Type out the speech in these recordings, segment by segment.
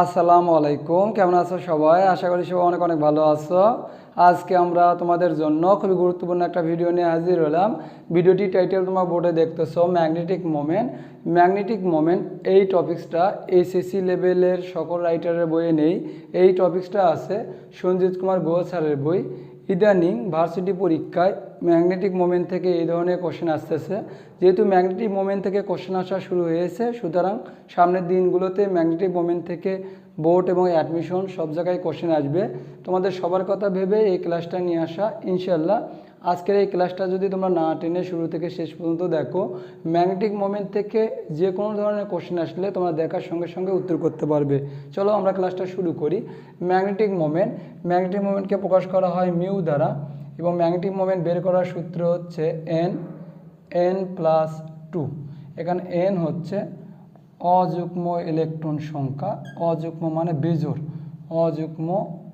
আসসালামু আলাইকুম, কেমন আছো সবাই? আশা করি সবাই অনেক অনেক ভালো আছো। আজকে আমরা তোমাদের জন্য খুবই গুরুত্বপূর্ণ একটা ভিডিও নিয়ে হাজির হলাম। ভিডিওটি টাইটেল তোমার বোর্ডে দেখতেছো ম্যাগনেটিক মোমেন্ট ম্যাগনেটিক মোমেন্ট এই টপিক্সটা এইচএসসি লেভেলের সকল রাইটারের বইয়ে নেই। এই টপিক্সটা আছে সঞ্জিত কুমার গোহ স্যারের বই। ইদানিং ভার্সিটি পরীক্ষায় ম্যাগনেটিক মোমেন্ট থেকে এই ধরনের কোশ্চেন আসতেছে। যেহেতু ম্যাগনেটিক মোমেন্ট থেকে কোশ্চেন আসা শুরু হয়েছে, সুতরাং সামনের দিনগুলোতে ম্যাগনেটিক মোমেন্ট থেকে বোর্ড এবং অ্যাডমিশন সব জায়গায় কোশ্চেন আসবে। তোমাদের সবার কথা ভেবে এই ক্লাসটা নিয়ে আসা ইনশাল্লাহ আজকের এই ক্লাসটা যদি তোমরা না টেনে শুরু থেকে শেষ পর্যন্ত দেখো ম্যাগনেটিক মোমেন্ট থেকে যে কোনো ধরনের কোশ্চেন আসলে তোমরা দেখার সঙ্গে সঙ্গে উত্তর করতে পারবে। চলো আমরা ক্লাসটা শুরু করি। ম্যাগনেটিক মোমেন্ট ম্যাগনেটিক মোমেন্টকে প্রকাশ করা হয় মিউ দ্বারা। এবং ম্যাগনেটিক মোমেন্ট বের করার সূত্র হচ্ছে এন এন প্লাস টু এখানে এন হচ্ছে অযুগ্ম ইলেকট্রন সংখ্যা, অযুগ্ম মানে বেজোর অযুগ্ম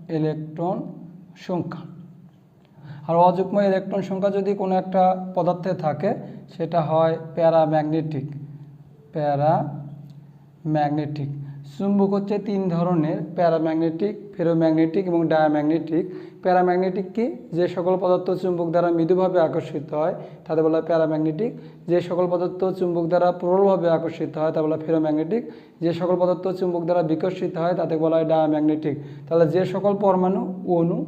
ইলেকট্রন সংখ্যা। আর অযুগ্ম ইলেকট্রন সংখ্যা যদি কোনো একটা পদার্থে থাকে, সেটা হয় প্যারাম্যাগনেটিক প্যারা ম্যাগনেটিক চুম্বক হচ্ছে তিন ধরনের, প্যারাম্যাগনেটিক, ফেরোম্যাগনেটিক এবং ডায়াম্যাগনেটিক। প্যারাম্যাগনেটিক কি? যে সকল পদার্থ চুম্বক দ্বারা মৃদুভাবে আকর্ষিত হয়, তাদের বলা হয় প্যারাম্যাগনেটিক। যে সকল পদার্থ চুম্বক দ্বারা প্রবলভাবে আকর্ষিত হয় তা বলা ফেরোম্যাগনেটিক। যে সকল পদার্থ চুম্বক দ্বারা বিকশিত হয় তাতে বলা হয় ডায়াম্যাগনেটিক। তাহলে যে সকল পরমাণু, অণু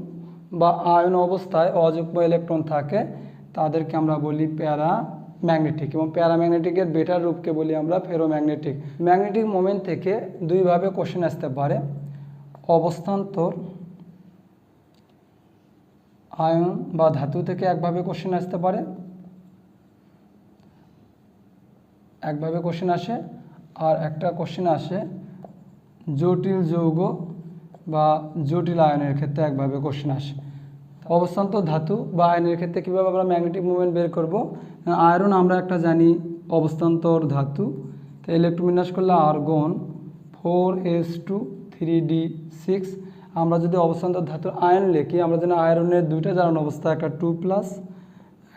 বা আয়ন অবস্থায় অযুগ্ম ইলেকট্রন থাকে, তাদেরকে আমরা বলি প্যারা ম্যাগনেটিক এবং প্যারাম্যাগনেটিকের বেটার রূপকে বলি আমরা ফেরোম্যাগনেটিক। ম্যাগনেটিক মোমেন্ট থেকে দুইভাবে কোশ্চেন আসতে পারে। অবস্থান্তর আয়ন বা ধাতু থেকে একভাবে কোশ্চেন আসতে পারে। একভাবে কোশ্চেন আসে আর একটা কোশ্চেন আসে জটিল যৌগ বা জটিল আয়নের ক্ষেত্রে একভাবে কোশ্চেন আসে। অবস্থান্তর ধাতু বা আয়নের ক্ষেত্রে কীভাবে আমরা ম্যাগনেটিক মুভমেন্ট বের করব? আয়রন আমরা একটা জানি অবস্থান্তর ধাতু। তো ইলেকট্রোবিন্যাস করলে argon four s two three d six আমরা যদি অবস্থান্তর ধাতুর আয়ন লিখি, আমরা জানি আয়রনের দুইটা জানানো অবস্থা, একটা টু প্লাস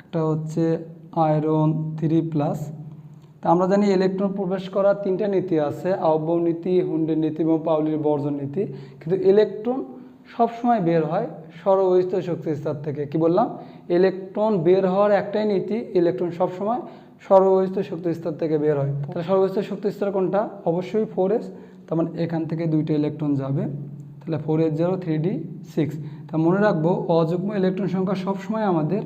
একটা হচ্ছে আয়রন থ্রি প্লাস তা আমরা জানি ইলেকট্রন প্রবেশ করার তিনটা নীতি আছে আহ্বব নীতি হুন্ডের নীতি এবং পাউলির বর্জন নীতি। কিন্তু ইলেকট্রন সবসময় বের হয় সর্বস্থ শক্তি স্তর থেকে। কি বললাম? ইলেকট্রন বের হওয়ার একটাই নীতি, ইলেকট্রন সবসময় সর্বস্থ শক্তি স্তর থেকে বের হয়। তাহলে সর্বস্থ শক্তি স্তর কোনটা? অবশ্যই ফোর এস তার মানে এখান থেকে দুইটা ইলেকট্রন যাবে। তাহলে four s zero three d six তা মনে রাখব, অযুগ্ম ইলেকট্রন সংখ্যা সবসময় আমাদের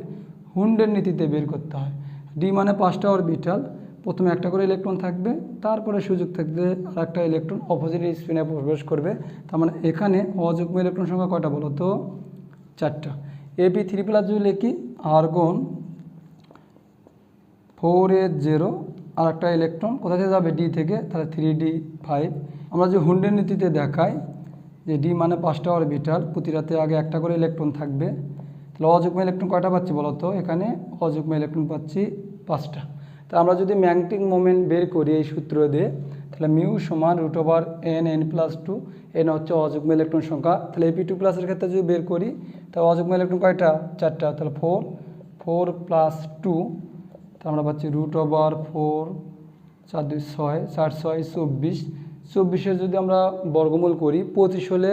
হুন্ডের নীতিতে বের করতে হয়। ডি মানে পাঁচটা অরবিটাল প্রথমে একটা করে ইলেকট্রন থাকবে, তারপরে সুযোগ থাকবে আর একটা ইলেকট্রন অপোজিট স্পিনে প্রবেশ করবে। তার মানে এখানে অযুগ্ম ইলেকট্রন সংখ্যা কয়টা বলো তো? চারটা। এপি থ্রি প্লাস যদি লিখি আর্গন ফোর এ জিরো আর একটা ইলেকট্রন কোথা থেকে যাবে? ডি থেকে, তাহলে থ্রি ডি ফাইভ আমরা যে হুন্ডের নীতিতে দেখাই যে ডি মানে পাঁচটা অরবিটাল প্রতিটাতে আগে একটা করে ইলেকট্রন থাকবে। তাহলে অযুগ্ম ইলেকট্রন কয়টা পাচ্ছি বলো তো? এখানে অযুগ্ম ইলেকট্রন পাচ্ছি পাঁচটা। তা আমরা যদি ম্যাগনেটিক মোমেন্ট বের করি এই সূত্র দিয়ে, তাহলে মিউ সমান root over n n plus two, n হচ্ছে অযুগ্ম ইলেকট্রন সংখ্যা। তাহলে এপি টু প্লাসের ক্ষেত্রে যদি বের করি, তাহলে অযুগ্ম ইলেকট্রন কয়টা? চারটা। তাহলে ফোর ফোর প্লাস টু, তা আমরা পাচ্ছি রুট ওভার ফোর, চার দুই ছয়, চার ছয় চব্বিশ। চব্বিশের যদি আমরা বর্গমূল করি, পঁচিশ হলে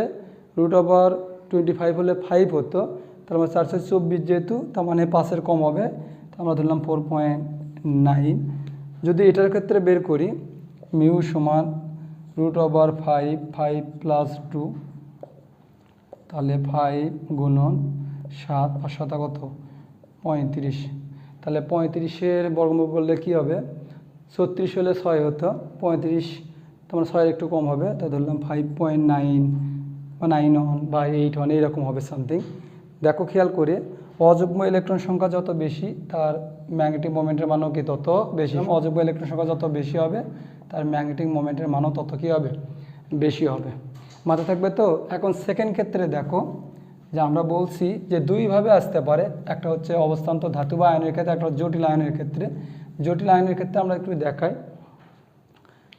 রুট ওভার টোয়েন্টি ফাইভ হলে ফাইভ হতো। তার মানে চারশো চব্বিশ যেহেতু, তার মানে পাঁচের কম হবে। তা আমরা ধরলাম ফোর পয়েন্ট নাইন। যদি এটার ক্ষেত্রে বের করি, মিউ সমান root over five five plus two, তাহলে ফাইভ গুণন সাত আর সাতা কত? পঁয়ত্রিশ। তাহলে পঁয়ত্রিশের বর্গমূল করলে কী হবে? ছত্রিশ হলে ছয় হতো, পঁয়ত্রিশ তোমার ছয়ের একটু কম হবে, তাই ধরলাম ফাইভ পয়েন্ট নাইন বা নাইন ওয়ান বা এইট ওয়ান এইরকম হবে সামথিং দেখো, খেয়াল করে অযুগ্ম ইলেকট্রন সংখ্যা যত বেশি তার ম্যাগনেটিক মোমেন্টের মানও কি তত বেশি? অযুগ্ম ইলেকট্রন সংখ্যা যত বেশি হবে তার ম্যাগনেটিক মোমেন্টের মানও তত কী হবে? বেশি হবে। মাথায় থাকবে তো? এখন সেকেন্ড ক্ষেত্রে দেখো যে আমরা বলছি যে দুইভাবে আসতে পারে। একটা হচ্ছে অবস্থান্ত ধাতু বা আয়নের ক্ষেত্রে একটা জটিল আয়নের ক্ষেত্রে। জটিল আয়নের ক্ষেত্রে আমরা একটু দেখাই।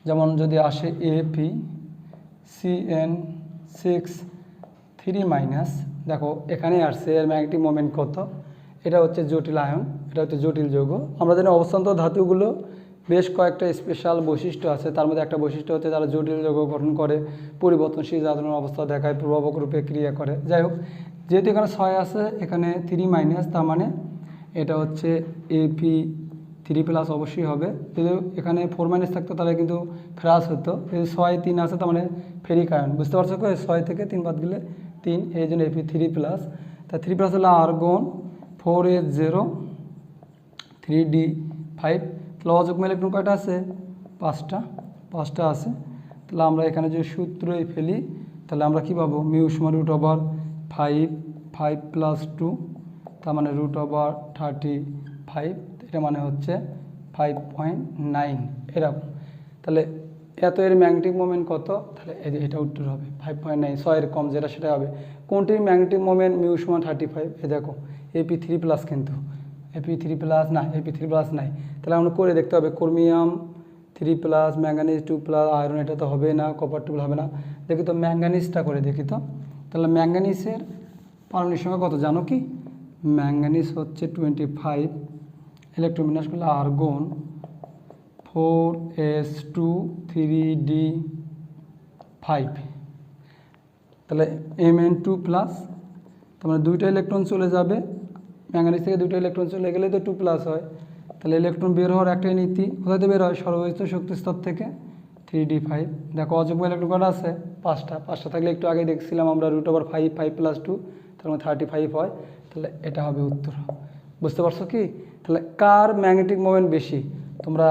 যেমন যদি আসে AP CN six three minus, দেখো এখানে আসছে এর ম্যাগনেটিক মোমেন্ট কত? এটা হচ্ছে জটিল আয়ন, এটা হচ্ছে জটিল যৌগ। আমরা জানি অবস্থান্ত ধাতুগুলো বেশ কয়েকটা স্পেশাল বৈশিষ্ট্য আছে। তার মধ্যে একটা বৈশিষ্ট্য হচ্ছে তারা জটিল যৌগ গঠন করে, পরিবর্তনশীল জাতন অবস্থা দেখায় প্রভাবক রূপে ক্রিয়া করে। যাই হোক, যেহেতু এখানে ছয় আছে, এখানে থ্রি মাইনাস, তার মানে এটা হচ্ছে এপি থ্রি প্লাস অবশ্যই হবে। যদি এখানে ফোর মাইনাস থাকতো, তাহলে কিন্তু ফ্রাস হতো। যদি ছয় তিন আছে, তার মানে ফেরিক আয়ন। বুঝতে পারছ ছয় থেকে তিন বাদ গেলে তিন, এই জন্য এপি থ্রি প্লাস তা থ্রি প্লাস হলো argon four h zero three d five তাহলে অযুগ্ম ইলেকট্রন কয়টা আছে? পাঁচটা পাঁচটা আছে। তাহলে আমরা এখানে যদি সূত্রই ফেলি, তাহলে আমরা কি পাবো? মিউ সমান root over five five plus two তার মানে রুট ওভার থার্টি ফাইভ এটা মানে হচ্ছে ফাইভ পয়েন্ট নাইন এরকম। তাহলে এত এর ম্যাগনেটিক মোমেন্ট কত? তাহলে এটা উত্তর হবে ফাইভ পয়েন্ট নাইন ছয়ের কম যেটা সেটা হবে। কোনটির ম্যাগনেটিক মোমেন্ট মিউ সমান থার্টি ফাইভ এ দেখো এপি থ্রি প্লাস কিন্তু। এপি থ্রি প্লাস না এপি থ্রি প্লাস নাই। তাহলে আমরা করে দেখতে হবে chromium three plus manganese two plus iron এটা তো হবে না কপার টু হবে না। দেখি তো ম্যাঙ্গানিজটা করে দেখি তো। তাহলে ম্যাঙ্গানিজের পারমাণবিক সংখ্যা কত জানো কি? ম্যাঙ্গানিজ হচ্ছে টোয়েন্টি ফাইভ ইলেকট্রোমিনাস করলে argon four s two three d five তাহলে এম এন টু প্লাস তার মানে দুইটা ইলেকট্রন চলে যাবে। ম্যাঙ্গানিজ থেকে দুটো ইলেকট্রন চলে গেলে তো টু প্লাস হয়। তাহলে ইলেকট্রন বের হওয়ার একটাই নীতি থেকে বের হয়? সর্বোচ্চ শক্তি স্তর থেকে থ্রি ডি ফাইভ দেখো অযুগ্ম ইলেকট্রন কটা আছে? পাঁচটা। পাঁচটা থাকলে একটু আগে দেখছিলাম আমরা root over five five plus two তার মানে থার্টি ফাইভ হয়। তাহলে এটা হবে উত্তর। বুঝতে পারছ কি? তাহলে কার ম্যাগনেটিক মোমেন্ট বেশি? তোমরা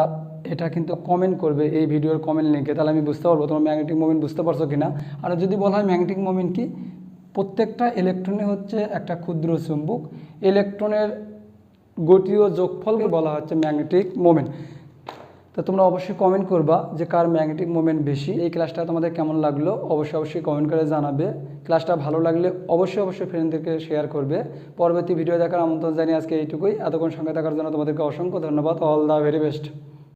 এটা কিন্তু কমেন্ট করবে এই ভিডিওর কমেন্ট লিঙ্কে তাহলে আমি বুঝতে পারব তোমার ম্যাগনেটিক মোমেন্ট বুঝতে পারছ কিনা। আর যদি বলা হয় ম্যাগনেটিক মোমেন্ট কি? প্রত্যেকটা ইলেকট্রনে হচ্ছে একটা ক্ষুদ্র চুম্বক। ইলেকট্রনের গতি ও যোগফলকে বলা হচ্ছে ম্যাগনেটিক মোমেন্ট তো তোমরা অবশ্যই কমেন্ট করবা যে কার ম্যাগনেটিক মোমেন্ট বেশি। এই ক্লাসটা তোমাদের কেমন লাগল? অবশ্যই অবশ্যই কমেন্ট করে জানাবে। ক্লাসটা ভালো লাগলে অবশ্যই অবশ্যই ফ্রেন্ডদেরকে শেয়ার করবে। পরবর্তী ভিডিও দেখার আমন্ত্রণ জানিয়ে আজকে এইটুকুই। এতক্ষণ সঙ্গে থাকার জন্য তোমাদেরকে অসংখ্য ধন্যবাদ। All the very best